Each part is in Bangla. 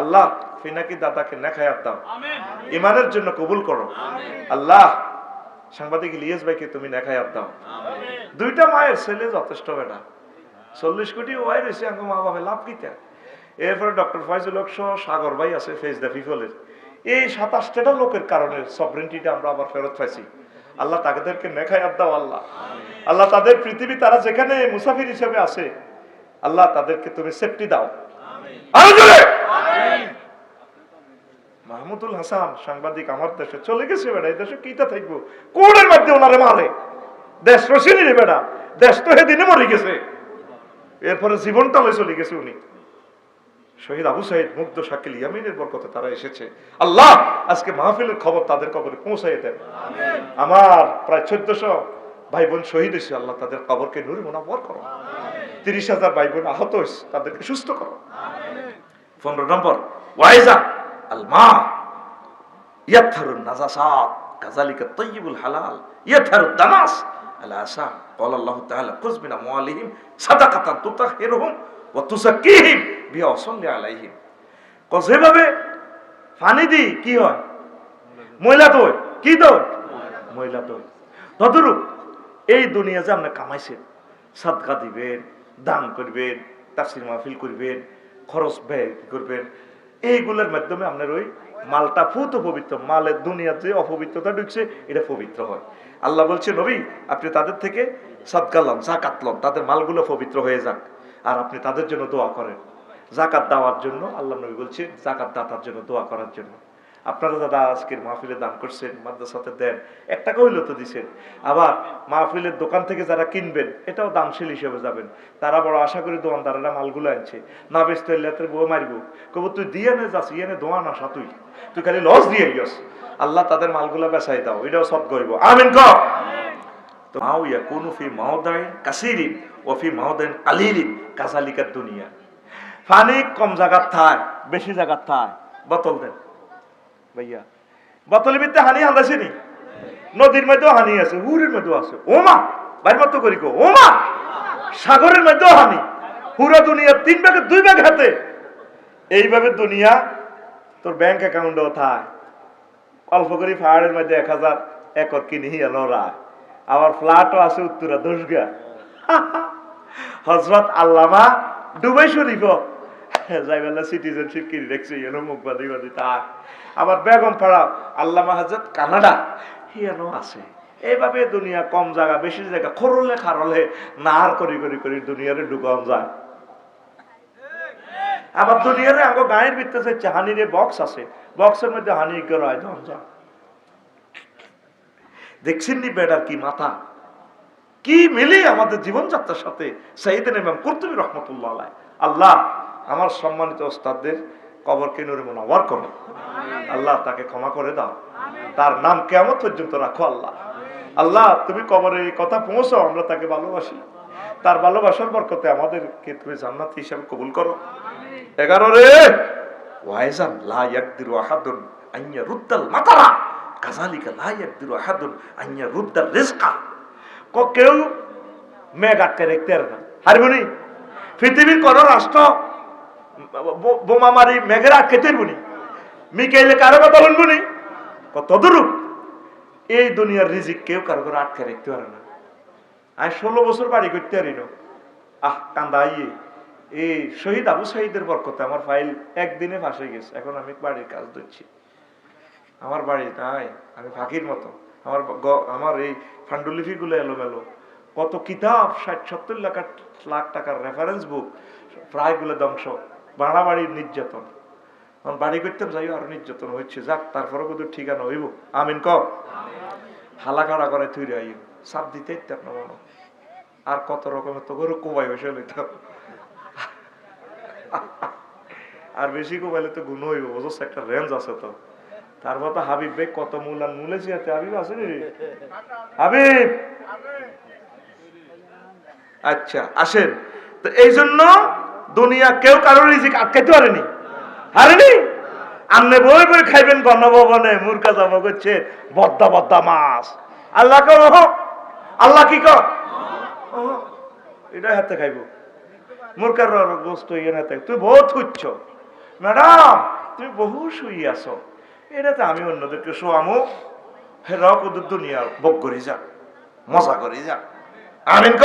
আল্লাহ ফিনাকি দাদাকে নেখায়াত দাও। ইমানের জন্য কবুল করো। আল্লাহ সাংবাদিক ইলিয়াস ভাইকে তুমি নেখায়াত দাও। দুইটা মায়ের ছেলে যথেষ্ট বেটা। চল্লিশ কোটি ওয়াই রয়েছে আঙ্গ মা বাবা লাভ কিতা এরপরে ডক্টর ফয়জুল হক সহ সাগর ভাই আছে ফেজ দ্য পিপলের এই সাতাশটা লোকের কারণে সবরেন্টিটা আমরা আবার ফেরত পাইছি। আল্লাহ তাদেরকে নেখায়াত দাও আল্লাহ। আল্লাহ তাদের পৃথিবী তারা যেখানে মুসাফির হিসেবে আছে আল্লাহ তাদেরকে তুমি সেফটি দাও। আরও জোরে! মাহমুদুল হাসান সাংবাদিক আমার দেশে চলে গেছে বেটা এই দেশে কিটা থাকব? মধ্যে ওনারে মারে। দেশ রসিনি রে বেটা দেশ তো হেদিনে মরে গেছে। এরপরে জীবনটা চলে গেছে উনি। শহীদ আবু সাইদ মুগ্ধ শাকিল ইয়ামিনের বরকতে তারা এসেছে। আল্লাহ আজকে মাহফিলের খবর তাদের কবরে পৌঁছাই দেন। আমার প্রায় চোদ্দশো ভাই বোন শহীদ হয়েছে আল্লাহ তাদের কবরকে নুরি মোনাবর করো তিরিশ হাজার ভাই বোন আহত হয়েছে তাদেরকে সুস্থ করো পনেরো নম্বর ওয়াইজা আল মা ইয়াথারুন নাজাসাত কাজালিকা তৈয়িবুল হালাল ইয়াথারুদ দানাস আলা আসা قال الله تعالى خذ من اموالهم صدقه تطهرهم وتزكيهم بها وصل عليهم কজ যেভাবে পানি দি কি হয় ময়লা তো কি তো ময়লা তো তদরূপ এই দুনিয়া যে আপনি কামাইছেন সাদকা দিবেন দান করবেন, তাফসির মাহফিল করবেন, খরচ ব্যয় করবেন, এইগুলোর মাধ্যমে আপনার ওই মালটা ফুত পবিত্র মালের দুনিয়ার যে অপবিত্রতা ঢুকছে, এটা পবিত্র হয়। আল্লাহ বলছে, নবী, আপনি তাদের থেকে সাদকা লন জাকাত তাদের মালগুলো পবিত্র হয়ে যাক, আর আপনি তাদের জন্য দোয়া করেন। জাকাত দেওয়ার জন্য আল্লাহ নবী বলছে জাকাত দাতার জন্য দোয়া করার জন্য। আপনারা দাদা আজকের মাহফিলে দান করছেন, মাদ্রাসাতে দেন, এক টাকা হইলেও তো দিছেন। আবার মাহফিলের দোকান থেকে যারা কিনবেন, এটাও দামশীল হিসেবে যাবেন। তারা বড় আশা করি দোকানদারেরা মালগুলো আনছে। না হইলে তোর বউ মারব। কব তুই দিয়ে নে যাস ইয়ে দোয়া না তুই তুই খালি লস দিয়ে গিয়স আল্লাহ তাদের মালগুলো বেচাই দাও, এটাও সব গরিব আমিন ক তো মাও ইয়াকুনু ফি মাওদাইন কাসিরিন, ও ফি মাওদাইন কালিলিন কাজালিকার দুনিয়া। পানি কম জায়গার থায়, বেশি জায়গার থায়। বোতল দেন। ভাইয়া। বোতলের ভিতরে হানি আন্দাসেনি নদীর মধ্যেও হানি আছে, হুরের মধ্যেও আছে। ওমা! বাইর মতো করি গো ওমা! সাগরের মধ্যেও হানি। পুরো দুনিয়া তিন ভাগে, দুই ভাগ হাতে। এইভাবে দুনিয়া তোর ব্যাংক অ্যাকাউন্টও থায় অল্প করে পাহাড়ের মধ্যে এক হাজার একর কিনি এলো রায় আবার ফ্ল্যাটও আছে উত্তরা দশগা হজরত আল্লামা ডুবাই শরীফ সিটিজেনশিপ কিনে আবার বেগম পাড়া আল্লামা হাজরত কানাডা, হিয়ানো আছে। এইভাবে দুনিয়া কম জায়গা বেশি জায়গা খরলে খারলে নার করি করি করি দুনিয়ারে যায়। আবার দুনিয়ারে গায়ের হানিরে বক্স আছে। বক্সের মধ্যে হানি গড়ায় ধন দেখছেন নি বেডার কি মাথা? কি মিলে আমাদের জীবনযাত্রার সাথে? সাইদিন ইমাম কর্তুবী রহমতুল্লাহ। আল্লাহ আমার সম্মানিত ওস্তাদদের কবরকে নুরে মোনাওয়ার করো। আল্লাহ তাকে ক্ষমা করে দাও। তার নাম কেমন পর্যন্ত রাখো আল্লাহ। আল্লাহ তুমি কবরে এই কথা পৌঁছাও আমরা তাকে ভালোবাসি। তার ভালোবাসার বরকতে আমাদেরকে তুমি জান্নাত হিসাবে কবুল করো। এগারো রে! ওয়াইজান লা ইয়াকদিরু আহাদুন আইয়া রুদ্দাল মাতারা। কাজালিকা লা ইয়াকদিরু আহাদুন আইয়া রুদ্দাল রিজকা। ক কেউ মেঘ আটকে রাখতে পারে না। হারবনি পৃথিবীর কোন রাষ্ট্র ব- বোমা মারি মেঘের আটকে তেরবনি মিকাইলে কারও কথা বলবনি তদরূপ এই দুনিয়ার রিজিক কেউ কারও করে আটকে রাখতে পারে না। আমি ষোলো বছর বাড়ি করতে পারি না। আহ, কান্দা আইয়ে এই শহীদ আবু শহীদের বরকতে আমার ফাইল একদিনে ফাঁসে গেছে। এখন আমি বাড়ির কাজ ধরছি। আমার বাড়ি নাই, আমি ফাঁকির মতো। আমার আমার এই ফান্ডুলিপি গুলো এলোমেলো। কত কিতাব, ষাট, সত্তর লাখ লাখ টাকার রেফারেন্স বুক প্রায়গুলো ধ্বংস। ভাড়া বাড়ির নির্যাতন। এখন বাড়ি করতাম যাই আরও নির্যাতন হচ্ছে। যাক তারপরে কিন্তু ঠিকানা হইব। আমিন ক? হালা খাড়া করে তুই আই সাপ দিতে মনে আর কত রকমের তো গরু কোবাই বসে লইতাম আর বেশি কোবাইলে তো গুণ হইব বুঝছ? একটা রেঞ্জ আছে তো। তারপর তো হাবিব ভাই কত মূলান মূলেছি হাতে হাবিব আছে রে? হাবিব! আচ্ছা আসেন। তো এই জন্য দুনিয়া কেউ কারোর রিজিক আটকাইতে পারেনি। হারেনি আমনে বই বই খাইবেন, গণভবনে মূর্খা যাব করছে, বদ্দা বদ্দা মাছ। আল্লাহ কো আল্লাহ কি কর এটা হাতে খাইব। মূর্খার গোস্ত ইয়ে হাতে তুই বহুত খুঁজছ। ম্যাডাম, তুমি বহু শুই আছো। এটাতে আমি অন্যদেরকে শোয়ামো। রক ওদের দুনিয়া বক করি যা মজা করি যা আমিন ক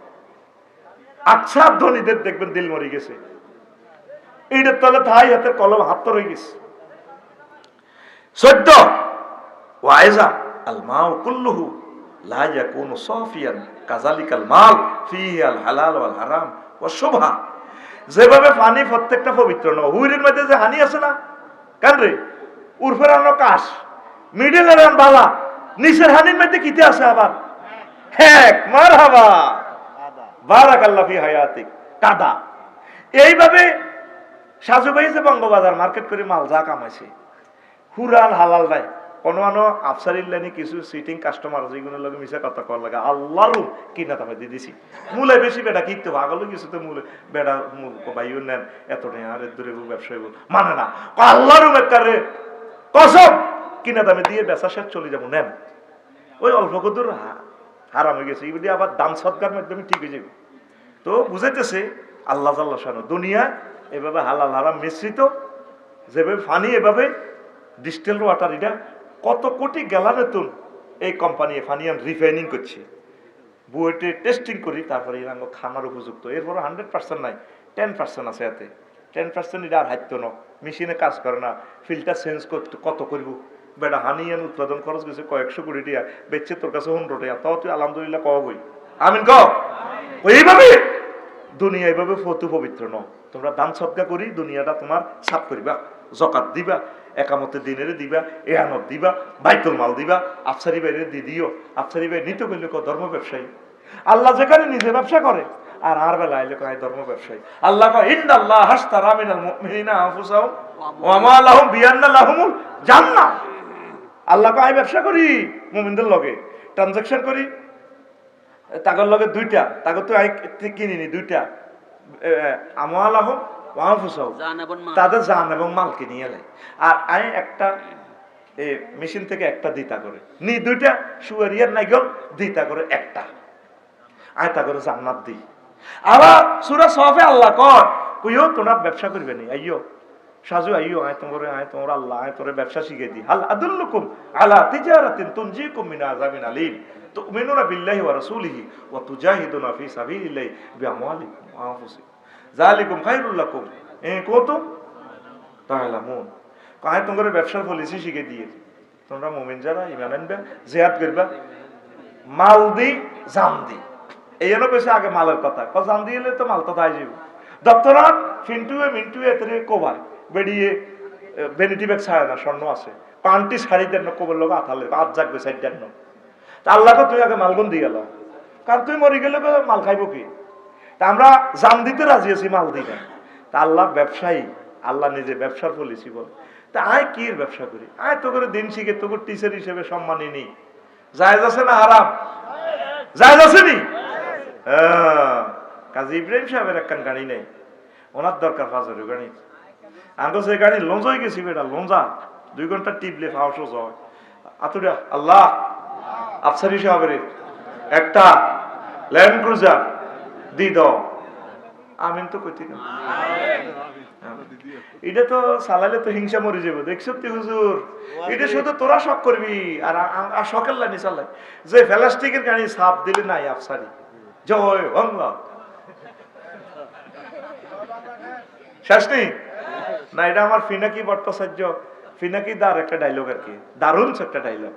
আচ্ছা ধনীদের দেখবেন দিল মরি গেছে। এইটার তলে থাই হাতের কলম হাত রয়ে গেছে। ওয়াইজা কুল্লুহু মাল আল হালাল হারাম যেভাবে পানি প্রত্যেকটা পবিত্র ন হুইরের মধ্যে যে হানি আছে না? কেন রে? উর্ফের আনো কাশ বালা, নিচের হানির মধ্যে কিতে আছে আবার? হ্যাক মার হাবা বারাকাল্লাহ ফি হায়াতিক, কাদা। এইভাবে সাজু ভাই যে বঙ্গবাজার, মার্কেট করে মাল যা কামাইছে। হুরাল হালাল নাই। কোনো আনো আফসারির লাইনে কিছু সিটিং কাস্টমার যেগুলো লগে মিশে কথা কর লাগে। আল্লাহর কিনা তামে দিয়ে দিছি। মূলে বেশি বেটা কিনতে আগলো কিছু তো মূলে বেটা বাইও নেন, এত নেই, আর দূরে ব্যবসায়ী মানে না। আল্লাহর একটারে কসম, কিনা দামে দিয়ে বেচা শেষ চলে যাব, নেন। ওই অল্প কদুর হারাম হয়ে গেছে। এগুলি আবার দান সৎকার মাধ্যমে ঠিক হয়ে যাবে। তো বুঝাইতেছে আল্লাহ আল্লাহ শানো দুনিয়া এভাবে হালাল হারাম মিশ্রিত, যেভাবে ফানি, এভাবে ডিস্টেল ওয়াটার, এটা কত কোটি গ্যালারেতুন এই কোম্পানি ফানিয়ান রিফাইনিং করছে। বুয়েটে টেস্টিং করি, তারপরে এরাঙ্গ খানার উপযুক্ত। এরপরে হান্ড্রেড পার্সেন্ট নাই টেন পার্সেন্ট আছে এতে। টেন পার্সেন্ট এটা আর হাইতো ন মেশিনে কাজ করে না ফিল্টার চেঞ্জ করতে কত করব? বেটা হানিয়ান উৎপাদন খরচ গেছে কয়েকশো কোটি টিয়া। বেচছে তোর কাছে হুন্ড্রো টিয়া। তাও তুই আলহামদুলিল্লাহ কব বই আমিন ক? এইভাবে? দুনিয়া এইভাবে ফতু পবিত্র ন। তোমরা দান সৎকা করি দুনিয়াটা তোমার সাফ করিবা জকাত দিবা একামতে দিনের দিবা এহানত দিবা বাইতুল মাল দিবা আফসারি বাইরে দি দিও। আফসারি বাই নিতে করলে ক ধর্ম ব্যবসায়ী। আল্লাহ যেখানে নিজে ব্যবসা করে আর আর বেলা আইলে কয় ধর্ম ব্যবসায়ী। আল্লাহ কয় ইন্নাল্লাহ হাসতারা মিনাল মুমিনিনা আনফুসাহুম ওয়া মা লাহুম বিআন্না লাহুমুল জান্নাহ। আল্লাহ কয় ব্যবসা করি মুমিনদের লগে ট্রানজাকশন করি। তাগর লগে দুইটা তাগর তো আই কিনিনি দুইটা। আমাল আহম ওয়াহফুসাও মাল। তাদের জান এবং মালকে নিয়ে এলাই আর আমি একটা মেশিন থেকে একটা দিতা করে। নি দুইটা সুয়ারিয়ার নাইগল দিতা করে একটা। আয় তা করে জান্নাত দিই। আবার সুরা সফে আল্লাহ কর কইও তোমরা ব্যবসা করবে নি? আইয়ো। সাজু আইয়ো, আয় তোমার আয় তোমার আল্লাহ, আয় তোরে ব্যবসা শিখে দি। হাল আদুল্লুকুম আলা তিজারাতিন তুনজিকুম মিন আযাবিন আলীম। তুমিনুনা বিল্লাহি ওয়া রাসূলিহি ওয়া তুজাহিদুনা ফি সাবিলিল্লাহি বিআমওয়ালিকুম ওয়া আনফুসিকুম। যালিকুম খায়রুল লাকুম। এ কুনতুম? তাআলামুন। কায় তোমার ব্যবসার পলিসি শিখে দিয়ে। তোমরা মুমিন যারা ইমান আনবে, জিহাদ করবা। মাল দি জান দি। এই জন্য বেশি আগে মালের কথা। জান দিয়ে এলে তো মাল তো তাই যাবে দপ্তরাত ফিন্টুয়ে, মিন্টুয়ে, এতে কোবায় বেরিয়ে বেনিটি ব্যাগ ছাড়ে না স্বর্ণ আছে। পান্টি শাড়ি দেন কোবের লোক আথালে আজ জাগবে সাইড দেন তা আল্লাহকে তুই আগে মালগুন দিয়ে গেল কারণ তুই মরি গেলে তো মাল খাইব কি? তা আমরা জান দিতে রাজি আছি মাল দিতে তা আল্লাহ ব্যবসায়ী আল্লাহ নিজে ব্যবসার পলিসি বলে। তা আয় কি ব্যবসা করি? আয় তো করে দিন শিখে তোকে টিচার হিসেবে সম্মানই নেই। জায়জ আছে না হারাম? জায়জ আছে নি? হ্যাঁ, কাজী ইব্রাহিম সাহেবের একখান গাড়ি নেই। ওনার দরকার ফাজারের গাড়ি। আঙ্গ সে গাড়ি লঞ্জাই গেছি বেটা লঞ্জা দুই ঘণ্টা টিপলে ফাউসো হয় আতুরা আল্লাহ আফসারি সাহেবের একটা ল্যান্ড ক্রুজার দি দাও। আমিন তো কইতি না এটা তো সালালে তো হিংসা মরে যাব দেখছ তুই হুজুর? এটা শুধু তোরা শখ করবি আর আর শখের লাইনি চালাই। যে প্লাস্টিকের গাড়ি সাপ দিলে নাই আফসারি। জয় বাংলা। শেষ নেই? না এটা আমার ফিনাকি ভট্টাচার্য ফিনাকি দার একটা ডায়লগ আর কি। দারুণ একটা ডায়লগ